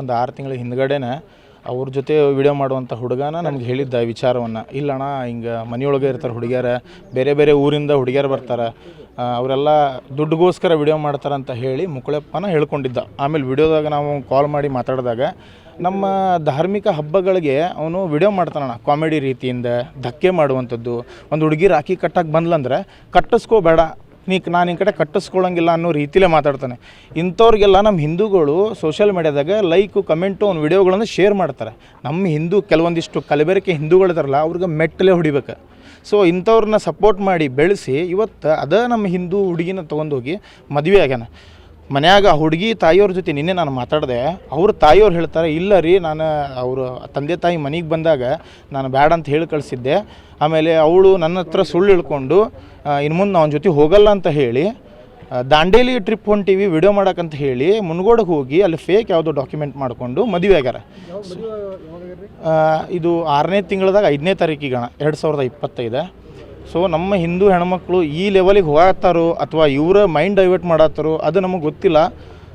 ಒಂದು ಆರು ತಿಂಗಳ ಹಿಂದ್ಗಡೆನೆ ಅವ್ರ ಜೊತೆ ವಿಡಿಯೋ ಮಾಡುವಂಥ ಹುಡುಗನ ನಮ್ಗೆ ಹೇಳಿದ್ದ ವಿಚಾರವನ್ನು. ಇಲ್ಲಣ್ಣ, ಹಿಂಗೆ ಮನೆಯೊಳಗೆ ಇರ್ತಾರೆ ಹುಡುಗಿಯರ, ಬೇರೆ ಬೇರೆ ಊರಿಂದ ಹುಡುಗಿಯರು ಬರ್ತಾರೆ ಅವರೆಲ್ಲ ದುಡ್ಡುಗೋಸ್ಕರ ವಿಡಿಯೋ ಮಾಡ್ತಾರೆ ಅಂತ ಹೇಳಿ ಮುಕುಳೆಪ್ಪನ ಹೇಳ್ಕೊಂಡಿದ್ದ. ಆಮೇಲೆ ವಿಡಿಯೋದಾಗ ನಾವು ಕಾಲ್ ಮಾಡಿ ಮಾತಾಡಿದಾಗ ನಮ್ಮ ಧಾರ್ಮಿಕ ಹಬ್ಬಗಳಿಗೆ ಅವನು ವಿಡಿಯೋ ಮಾಡ್ತಾನಣ್ಣ. ಕಾಮಿಡಿ ರೀತಿಯಿಂದ ಧಕ್ಕೆ ಮಾಡುವಂಥದ್ದು. ಒಂದು ಹುಡುಗಿ ರಾಖಿ ಕಟ್ಟಕ್ಕೆ ಬಂದ್ಲಂದ್ರೆ ಕಟ್ಟಿಸ್ಕೋಬೇಡ. ನೀ ನಾನು ನಿನ್ನ ಕಡೆ ಕಟ್ಟಿಸ್ಕೊಳ್ಳೋಂಗಿಲ್ಲ ಅನ್ನೋ ರೀತಿಲೇ ಮಾತಾಡ್ತಾನೆ. ಇಂಥವ್ರಿಗೆಲ್ಲ ನಮ್ಮ ಹಿಂದೂಗಳು ಸೋಷಿಯಲ್ ಮೀಡ್ಯಾದಾಗ ಲೈಕು ಕಮೆಂಟು ಅವ್ನ ವಿಡಿಯೋಗಳನ್ನು ಶೇರ್ ಮಾಡ್ತಾರೆ. ನಮ್ಮ ಹಿಂದೂ ಕೆಲವೊಂದಿಷ್ಟು ಕಲಬೆರಕೆ ಹಿಂದೂಗಳಿದಾರಲ್ಲ, ಅವ್ರಿಗೆ ಮೆಟ್ಟಲೇ ಹೊಡಿಬೇಕು. ಸೊ ಇಂಥವ್ರನ್ನ ಸಪೋರ್ಟ್ ಮಾಡಿ ಬೆಳೆಸಿ ಇವತ್ತು ಅದ ನಮ್ಮ ಹಿಂದೂ ಹುಡುಗಿನ ತೊಗೊಂಡೋಗಿ ಮದುವೆ ಆಗ್ಯಾನ. ಮನ್ಯಾಗ ಆ ಹುಡುಗಿ ತಾಯಿಯವ್ರ ಜೊತೆ ನಿನ್ನೆ ನಾನು ಮಾತಾಡಿದೆ ಅವ್ರ ತಾಯಿಯವ್ರು ಹೇಳ್ತಾರೆ ಇಲ್ಲ ರೀ ನಾನು ಅವರು ತಂದೆ ತಾಯಿ ಮನೆಗೆ ಬಂದಾಗ ನಾನು ಬ್ಯಾಡ ಅಂತ ಹೇಳಿ ಕಳಿಸಿದ್ದೆ ಆಮೇಲೆ ಅವಳು ನನ್ನ ಹತ್ರ ಸುಳ್ಳು ಹೇಳ್ಕೊಂಡು ಇನ್ನು ಮುಂದೆ ಅವನ ಜೊತೆ ಹೋಗಲ್ಲ ಅಂತ ಹೇಳಿ ದಾಂಡೇಲಿ ಟ್ರಿಪ್ ಹೊಂಟಿವಿ ವಿಡಿಯೋ ಮಾಡಕ್ಕಂತ ಹೇಳಿ ಮುನ್ಗೋಡಗೆ ಹೋಗಿ ಅಲ್ಲಿ ಫೇಕ್ ಯಾವುದೋ ಡಾಕ್ಯುಮೆಂಟ್ ಮಾಡಿಕೊಂಡು ಮದುವೆ ಆಗ್ಯಾರ. ಇದು ಆರನೇ ತಿಂಗಳದಾಗ ಐದನೇ ತಾರೀಕಿಗಣ ಎರಡು ಸಾವಿರದ ಇಪ್ಪತ್ತೈದು. ಸೊ ನಮ್ಮ ಹಿಂದೂ ಹೆಣ್ಮಕ್ಳು ಈ ಲೆವೆಲಿಗೆ ಹೋಗತ್ತಾರೋ ಅಥವಾ ಇವರ ಮೈಂಡ್ ಡೈವರ್ಟ್ ಮಾಡತ್ತಾರೋ ಅದು ನಮಗೆ ಗೊತ್ತಿಲ್ಲ.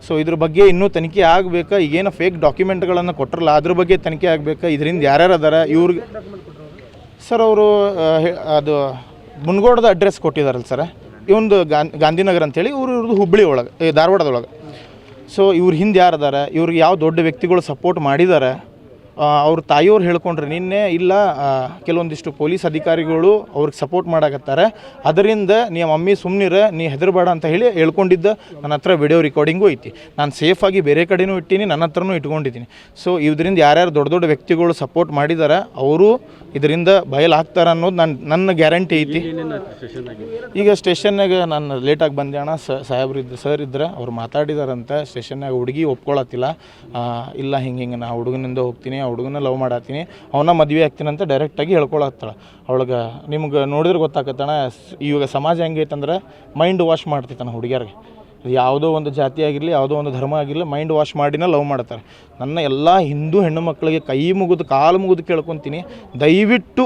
ಸೊ ಇದ್ರ ಬಗ್ಗೆ ಇನ್ನೂ ತನಿಖೆ ಆಗಬೇಕಾ? ಈಗೇನು ಫೇಕ್ ಡಾಕ್ಯುಮೆಂಟ್ಗಳನ್ನು ಕೊಟ್ಟರಲ್ಲ ಅದ್ರ ಬಗ್ಗೆ ತನಿಖೆ ಆಗಬೇಕಾ? ಇದರಿಂದ ಯಾರ್ಯಾರು ಅದಾರ? ಇವ್ರಿಗೆ ಸರ್ ಅವರು ಅದು ಮುನ್ಗೋಡದ ಅಡ್ರೆಸ್ ಕೊಟ್ಟಿದಾರಲ್ಲ ಸರ್ ಇವಂದು ಗಾಂಧಿನಗರ ಅಂತೇಳಿ ಇವ್ರು ಇವ್ರದ್ದು ಹುಬ್ಬಳ್ಳಿ ಒಳಗೆ ಧಾರವಾಡದೊಳಗೆ ಸೊ ಇವ್ರ ಹಿಂದೆ ಯಾರು ಅದಾರ? ಇವ್ರಿಗೆ ಯಾವ ದೊಡ್ಡ ವ್ಯಕ್ತಿಗಳು ಸಪೋರ್ಟ್ ಮಾಡಿದ್ದಾರೆ ಅವ್ರ ತಾಯಿಯವ್ರು ಹೇಳ್ಕೊಂಡ್ರೆ, ನಿನ್ನೆ ಇಲ್ಲ ಕೆಲವೊಂದಿಷ್ಟು ಪೊಲೀಸ್ ಅಧಿಕಾರಿಗಳು ಅವ್ರಿಗೆ ಸಪೋರ್ಟ್ ಮಾಡಕತ್ತಾರೆ. ಅದರಿಂದ ನೀ ಮಮ್ಮಿ ಸುಮ್ಮನಿರ ನೀ ಹೆದರಬೇಡ ಅಂತ ಹೇಳಿ ಹೇಳ್ಕೊಂಡಿದ್ದ ನನ್ನ ಹತ್ರ ವಿಡಿಯೋ ರೆಕಾರ್ಡಿಂಗು ಐತಿ. ನಾನು ಸೇಫಾಗಿ ಬೇರೆ ಕಡೆನೂ ಇಟ್ಟೀನಿ, ನನ್ನ ಹತ್ರನೂ ಇಟ್ಕೊಂಡಿದ್ದೀನಿ. ಸೊ ಇದರಿಂದ ಯಾರ್ಯಾರು ದೊಡ್ಡ ದೊಡ್ಡ ವ್ಯಕ್ತಿಗಳು ಸಪೋರ್ಟ್ ಮಾಡಿದ್ದಾರೆ ಅವರು ಇದರಿಂದ ಬಯಲಾಗ್ತಾರೆ ಅನ್ನೋದು ನನ್ನ ನನ್ನ ಗ್ಯಾರಂಟಿ ಐತಿ. ಈಗ ಸ್ಟೇಷನ್ನಾಗ ನಾನು ಲೇಟಾಗಿ ಬಂದೆ ಅಣ್ಣ ಸಾಹೇಬ್ರು ಇದ್ದ ಸರ್ ಇದ್ರೆ, ಅವ್ರು ಮಾತಾಡಿದಾರಂತೆ ಸ್ಟೇಷನ್ನಾಗ ಹುಡುಗಿ ಒಪ್ಕೊಳತ್ತಿಲ್ಲ. ಇಲ್ಲ, ಹಿಂಗೆ ಹಿಂಗೆ, ನಾ ಹುಡುಗನಿಂದ ಹೋಗ್ತೀನಿ ಆ ಹುಡುಗನ ಲವ್ ಮಾಡತ್ತೀನಿ, ಅವನ ಮದುವೆ ಆಗ್ತೀನಿ ಅಂತ ಡೈರೆಕ್ಟಾಗಿ ಹೇಳ್ಕೊಳತ್ತಾಳ. ಅವಳಿಗೆ ನಿಮ್ಗೆ ನೋಡಿದ್ರೆ ಗೊತ್ತಾಗತ್ತಣ ಇವಾಗ ಸಮಾಜ ಹೆಂಗೈತಂದ್ರೆ ಮೈಂಡ್ ವಾಶ್ ಮಾಡ್ತೈತಣ್ಣ ಹುಡುಗಿಯರಿಗೆ. ಯಾವುದೋ ಒಂದು ಜಾತಿ ಆಗಿರಲಿ, ಯಾವುದೋ ಒಂದು ಧರ್ಮ ಆಗಿರಲಿ ಮೈಂಡ್ ವಾಶ್ ಮಾಡಿನ ಲವ್ ಮಾಡ್ತಾರೆ. ನನ್ನ ಎಲ್ಲ ಹಿಂದೂ ಹೆಣ್ಣು ಮಕ್ಕಳಿಗೆ ಕೈ ಮುಗಿದು, ಕಾಲು ಮುಗಿದು ಕೇಳ್ಕೊತೀನಿ, ದಯವಿಟ್ಟು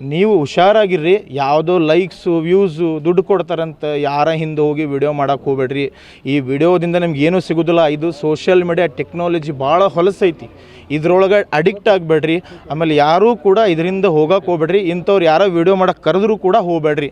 ನೀವು ಹುಷಾರಾಗಿರ್ರಿ. ಯಾವುದೋ ಲೈಕ್ಸು ವ್ಯೂಸು ದುಡ್ಡು ಕೊಡ್ತಾರಂತ ಯಾರ ಹಿಂದೆ ಹೋಗಿ ವಿಡಿಯೋ ಮಾಡೋಕೆ ಹೋಗ್ಬೇಡ್ರಿ. ಈ ವಿಡಿಯೋದಿಂದ ನಿಮ್ಗೆ ಏನೂ ಸಿಗೋದಿಲ್ಲ. ಇದು ಸೋಷಿಯಲ್ ಮೀಡಿಯಾ ಟೆಕ್ನಾಲಜಿ ಭಾಳ ಹೊಲಸೈತಿ. ಇದ್ರೊಳಗೆ ಅಡಿಕ್ಟ್ ಆಗಬೇಡ್ರಿ. ಆಮೇಲೆ ಯಾರೂ ಕೂಡ ಇದರಿಂದ ಹೋಗಕ್ಕೆ ಹೋಗ್ಬೇಡ್ರಿ. ಇಂಥವ್ರು ಯಾರೋ ವಿಡಿಯೋ ಮಾಡೋಕೆ ಕರೆದ್ರೂ ಕೂಡ ಹೋಗ್ಬೇಡ್ರಿ.